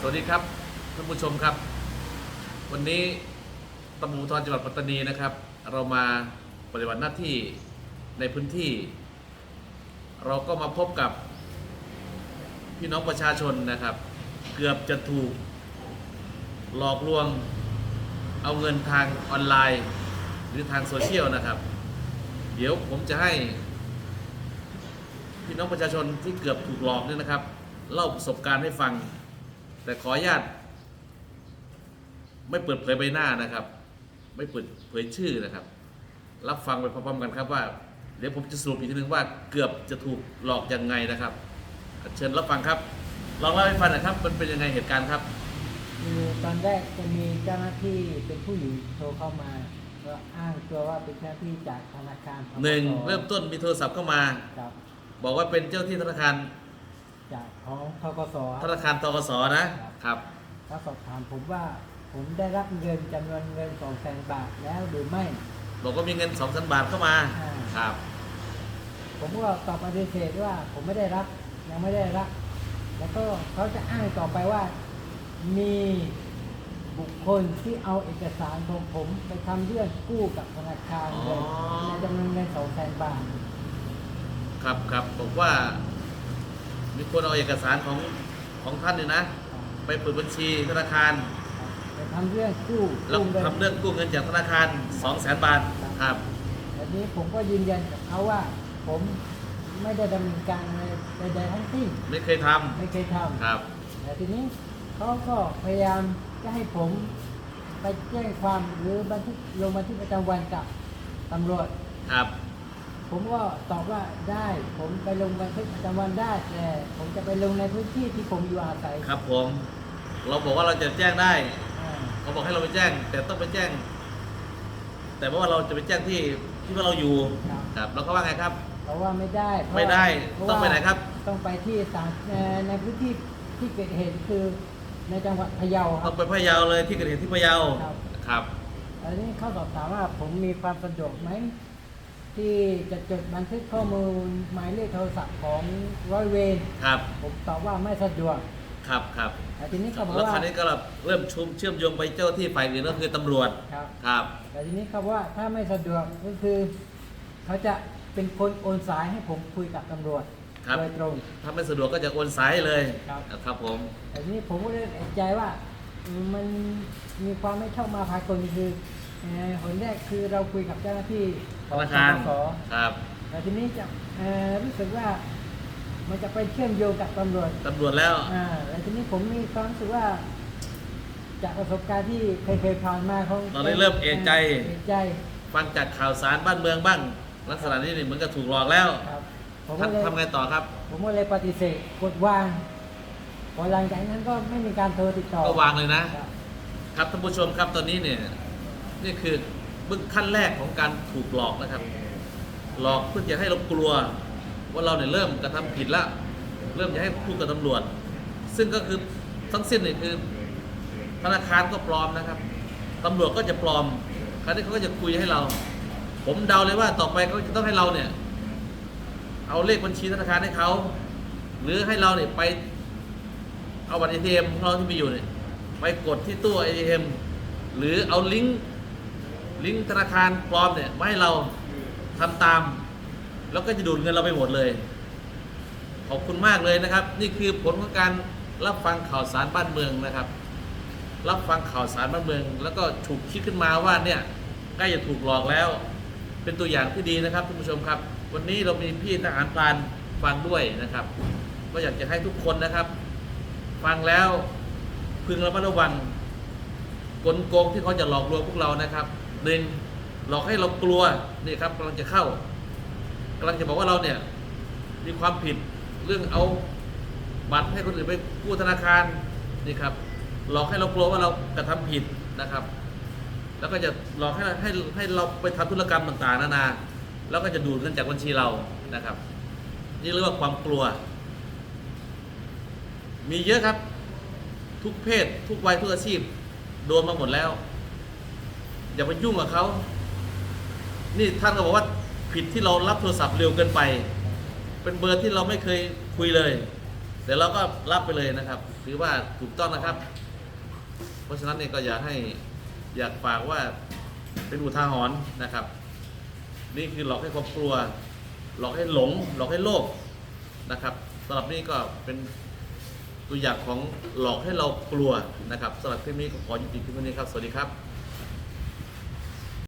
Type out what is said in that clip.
สวัสดีครับท่านผู้ชมครับ วันนี้ตำรวจภูธรจังหวัดปัตตานีนะครับ เรามาปฏิบัติหน้าที่ในพื้นที่ เราก็มาพบกับพี่น้องประชาชนนะครับ เกือบจะถูกหลอกลวงเอาเงินทางออนไลน์ หรือทางโซเชียลนะครับ เดี๋ยวผมจะให้ พี่น้องประชาชนที่เกือบถูกหลอกเนี่ยนะครับ เล่าประสบการณ์ให้ฟัง แต่ขออนุญาต ไม่เปิดเผยใบหน้านะครับ ไม่เปิดเผยชื่อนะครับ รับฟังไปพร้อมๆกันครับว่า เดี๋ยวผมจะสรุปอีกทีนึงว่าเกือบจะถูกหลอกยังไงนะครับ เชิญรับฟังครับ ลองเล่าให้ฟังหน่อยครับ มันเป็นยังไงเหตุการณ์ครับ คือตอนแรกจะมีเจ้าหน้าที่เป็นผู้หญิงโทรเข้ามาก็อ้างตัวว่าเป็นเจ้าหน้าที่จากธนาคารธหนึ่งสเริ่มต้นมีโทรศัพท์เข้ามา ครับ บอกว่าเป็นเจ้าที่ธนาคาร จากของทกสธนาคารตกสนะครับ เขาสอบถามผมว่าผมได้รับเงินจำนวนเงินสองแสนบาทแล้วหรือไม่ บอกว่ามีเงิน2 0 0 0 0บาทเข้ามา อ่า ครับ ผมก็ตอบปฏิเสธว่าผมไม่ได้รับยังไม่ได้รับ แล้วก็เขาจะอ้างต่อไปว่า มีบุคคลที่เอาเอกสารของผมไปทำเรื่องกู้กับธนาคารเงินในจำนวนเงินสองแสนบาท ครับครับบอกว่า มีคนเอาเอกสารของของท่านเนี่ยนะ ไปเปิดบัญชีธนาคารไปทำเรื่องกู้แล้วกู้เงินทำเรื่องกู้เงินจากธนาคาร2 0 0 0 0 0 บาทครับทีนี้ผมก็ยืนยันกับเขาว่าผมไม่ได้ดำเนินการอะไรใดๆทั้งสิ้นไม่เคยทไม่เคยทำครับำแต่ทีนี้เขาก็พยายามจะให้ผมไปแจ้งความหรือบันทึกลงบันทึกประจำวันกับตำรวจ ครับ ผมก็ตอบว่าได้ ผมไปลงบันทึกประจำวันได้แต่ผมจะไปลงในพื้นที่ที่ผมอยู่อาศัยครับผม เราบอกว่าเราจะแจ้งได้อ่าเขาบอกให้เราไปแจ้ง แต่ต้องไปแจ้ง แต่ว่าเราจะไปแจ้งที่ที่ว่าเราอยู่ครับครับเราก็ว่าไงครับ เพราะว่าไม่ได้เพราะไม่ได้เพราะต้องไปว่าไหนครับ ต้องไปที่ศาลเอ่อในพื้นที่ที่เกิดเหตุคือในจังหวัดพะเยาคต้รัอบ งไปพะเยาเลยที่เกิดเหตุที่พะเยาครับ ครับ อันนี้เขาสอบถามว่าผมมีความสะดวกไหม ที่จะจดบันทึกข้อมูลหมายเลขโทรศัพท์ของร้อยเวรครับผมตอบว่าไม่สะดวกครับครับแต่ทีนี้เขาบอกแล้วว่าคราวนี้ก็เริ่มชุมเชื่อมโยงไปเจ้าที่ฝ่ายอื่นก็คือตำรวจครับครับแต่ทีนี้เขาบอกว่าถ้าไม่สะดวกก็คือ เขาจะเป็นคนโอนสายให้ผมคุยกับตำรวจครับโดยตรงถ้าไม่สะดวกก็จะโอนสายให้เลยครับครับผมแต่ทีนี้ผมก็เลยเอกใจว่าอืมมันมีความไม่ชอบมาพากลคือ เอ่อหนแรกคือเราคุยกับเจ้าหน้าที่ธนาคารสครับแต่ทีนี้จะเอ่อรู้สึกว่ามันจะไปเชื่อมโยงกับตำรวจตำรวจแล้ว อ่าแล้วทีนี้ผมมีความรู้สึกว่า จากประสบการณ์ที่เคยเคยผ่านมาของตอนนี้เริ่มเอะใจ เอะใจฟังจากข่าวสารบ้านเมืองบ้าง ลักษณะนี้นี่เหมือนกับถูกหลอกแล้วครับผมก็เลยทำทำไงต่อครับ ผมก็เลยปฏิเสธกดวางพอหลังจากนั้นก็ไม่มีการโทรติดต่อก็วางเลยนะ ครับ ครับท่านผู้ชมครับตอนนี้เนี่ย นี่คือเบื้องขั้นแรกของการถูกหลอกนะครับ หลอกเพื่อจะให้เรากลัวว่าเราเนี่ยเริ่มกระทำผิดล้วเริ่มจะให้พูดกับตำรวจ ซึ่งก็คือทั้งสิ้นเนี่ยคือ ธนาคารก็ปลอมนะครับตำรวจก็จะปลอมคราวนี้เขาก็จะคุยให้เรา ผมเดาเลยว่าต่อไปเขาจะต้องให้เราเนี่ย เอาเลขบัญชีธนาคารให้เขาหรือให้เราเนี่ยไปเอาบัตรเอทีเอ็มของเราที่มีอยู่เนี่ยไปกดที่ตู้เอทีเอ็มหรือเอาลิงก์ ลิงก์ธนาคารปลอมเนี่ยมาให้เราทำตาม แล้วก็จะดูดเงินเราไปหมดเลย ขอบคุณมากเลยนะครับ นี่คือผลของการรับฟังข่าวสารบ้านเมืองนะครับ รับฟังข่าวสารบ้านเมือง แล้วก็ถูกคิดขึ้นมาว่าเนี่ยใกล้จะถูกหลอกแล้ว เป็นตัวอย่างที่ดีนะครับท่านผู้ชมครับ วันนี้เรามีพี่ทหารพรานฟังด้วยนะครับ ก็อยากจะให้ทุกคนนะครับ ฟังแล้วพึงระมัดระวังกลโกงที่เขาจะหลอกลวงพวกเรานะครับ หนึ่งหลอกให้เรากลัวนี่ครับกำลังจะเข้ากำลังจะบอกว่าเราเนี่ยมีความผิดเรื่องเอาบัตรให้คนอื่นไปกู้ธนาคารนี่ครับหลอกให้เรากลัวว่าเรากระทำผิดนะครับ แล้วก็จะหลอกให้ให้ให้เราไปทำธุรกรรมต่างๆนานา แล้วก็จะดูดเงินจากบัญชีเรานะครับ นี่เรียกว่าความกลัว มีเยอะครับทุกเพศ ทุกวัยทุกอาชีพโดนมาหมดแล้ว อย่าไปยุ่งกับเขา นี่ท่านก็บอกว่าผิดที่เรารับโทรศัพท์เร็วเกินไป เป็นเบอร์ที่เราไม่เคยคุยเลย แต่เราก็รับไปเลยนะครับ ถือว่าถูกต้องนะครับ เพราะฉะนั้นเนี่ยก็อยากให้อยากฝากว่าเป็นอุทาหรณ์นะครับ นี่คือหลอกให้ความกลัว หลอกให้หลง หลอกให้โลภนะครับสำหรับนี่ก็เป็นตัวอย่างของหลอกให้เรากลัวนะครับสำหรับคลิปนี้ก็ขอยุติเพียงเท่านี้ครับ สวัสดีครับ